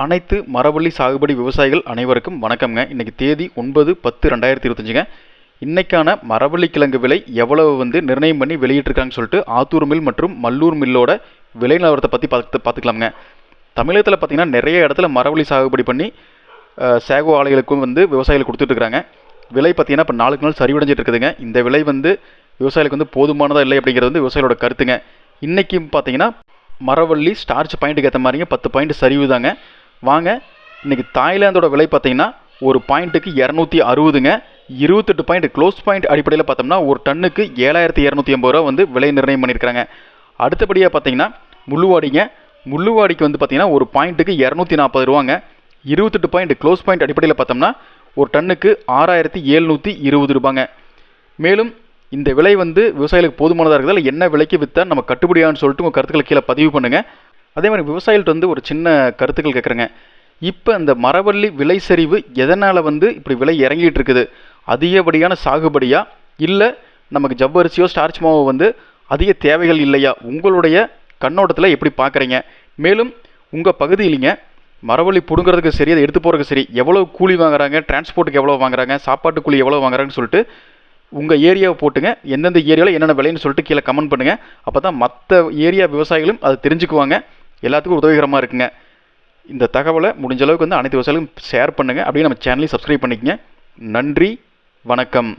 அனைத்து மரவள்ளி சாகுபடி விவசாயிகள் அனைவருக்கும் வணக்கம்ங்க. இன்றைக்கி தேதி ஒன்பது பத்து ரெண்டாயிரத்தி இருபத்தஞ்சுங்க. இன்றைக்கான மரவள்ளி கிழங்கு விலை எவ்வளவு வந்து நிர்ணயம் பண்ணி வெளியிட்டிருக்காங்கன்னு சொல்லிட்டு ஆத்தூர் மில் மற்றும் மல்லூர் மில்லோட விலை நிலவரத்தை பற்றி பார்த்து பார்த்துக்கலாமுங்க. தமிழகத்தில் பார்த்தீங்கன்னா நிறைய இடத்துல மரவள்ளி சாகுபடி பண்ணி சேகோ ஆலைகளுக்கும் வந்து விவசாயிகள் கொடுத்துட்ருக்காங்க விலை பார்த்திங்கன்னா இப்போ நாளுக்கு நாள் சரிவடைஞ்சிட்டு இருக்குதுங்க இந்த விலை வந்து விவசாயிகளுக்கு வந்து போதுமானதாக இல்லை அப்படிங்கிறது வந்து விவசாயிகளோட கருத்துங்க. இன்றைக்கும் பார்த்தீங்கன்னா மரவள்ளி ஸ்டார்ச் பாயிண்ட்டுக்கு ஏற்ற மாதிரிங்க பத்து பாயிண்ட் சரிவு தாங்க வாங்க இன்னைக்கு தாய்லாந்தோட விலை பார்த்தீங்கன்னா ஒரு பாயிண்ட்டுக்கு இரநூத்தி அறுபதுங்க. இருபத்தெட்டு பாயிண்ட் க்ளோஸ் பாயிண்ட் அடிப்படையில் பார்த்தோம்னா ஒரு டன்னுக்கு ஏழாயிரத்தி இரநூத்தி ஐம்பது ரூபா வந்து விலை நிர்ணயம் பண்ணியிருக்காங்க அடுத்தபடியாக பார்த்தீங்கன்னா முள்ளுவாடிங்க. முள்ளுவாடிக்கு வந்து பார்த்தீங்கன்னா ஒரு பாயிண்ட்டுக்கு இரநூத்தி நாற்பது ரூபாங்க. இருபத்தெட்டு பாயிண்ட் க்ளோஸ் பாயிண்ட் அடிப்படையில் பார்த்தோம்னா ஒரு டன்னுக்கு ஆறாயிரத்தி ஏழ்நூற்றி இருபது ரூபாங்க. மேலும் இந்த விலை வந்து விவசாயிகளுக்கு போதுமானதாக இருக்குதா இல்லை என்ன விலைக்கு விற்றா நம்ம கட்டுப்படியான்னு சொல்லிட்டு உங்கள் கருத்துக்களை கீழே பதிவு பண்ணுங்கள் அதே மாதிரி விவசாயிகள்ட்ட வந்து ஒரு சின்ன கருத்துக்கள் கேட்குறேங்க இப்போ இந்த மரவள்ளி விலை சரிவு எதனால் வந்து இப்படி விலை இறங்கிட்டு இருக்குது? அதிகப்படியான சாகுபடியா? இல்லை நமக்கு ஜவ்வரிசியோ ஸ்டார்ச் மாவோ வந்து அதிக தேவைகள் இல்லையா? உங்களுடைய கண்ணோட்டத்தில் எப்படி பார்க்குறீங்க மேலும் உங்கள் பகுதியிலிங்க மரவள்ளி பிடுங்கிறதுக்கு சரி அதை எடுத்து போகிறதுக்கு சரி எவ்வளோ கூலி வாங்குறாங்க? டிரான்ஸ்போர்ட்டுக்கு எவ்வளோ வாங்குறாங்க? சாப்பாட்டு கூலி எவ்வளோ வாங்குறாங்கன்னு சொல்லிட்டு உங்கள் ஏரியாவை போட்டுங்க. எந்தெந்த ஏரியாவில் என்னென்ன விலைன்னு சொல்லிட்டு கீழே கமெண்ட் பண்ணுங்கள் அப்போ தான் மற்ற ஏரியா விவசாயிகளும் அதை தெரிஞ்சுக்குவாங்க. எல்லாத்துக்கும் உதவிகரமாக இருக்குங்க. இந்த தகவலை முடிஞ்ச அளவுக்கு வந்து அனைத்து விவசாயிகளுக்கும் ஷேர் பண்ணுங்கள் அப்படியே நம்ம சேனலையும் சப்ஸ்கிரைப் பண்ணிக்கங்க. நன்றி வணக்கம்.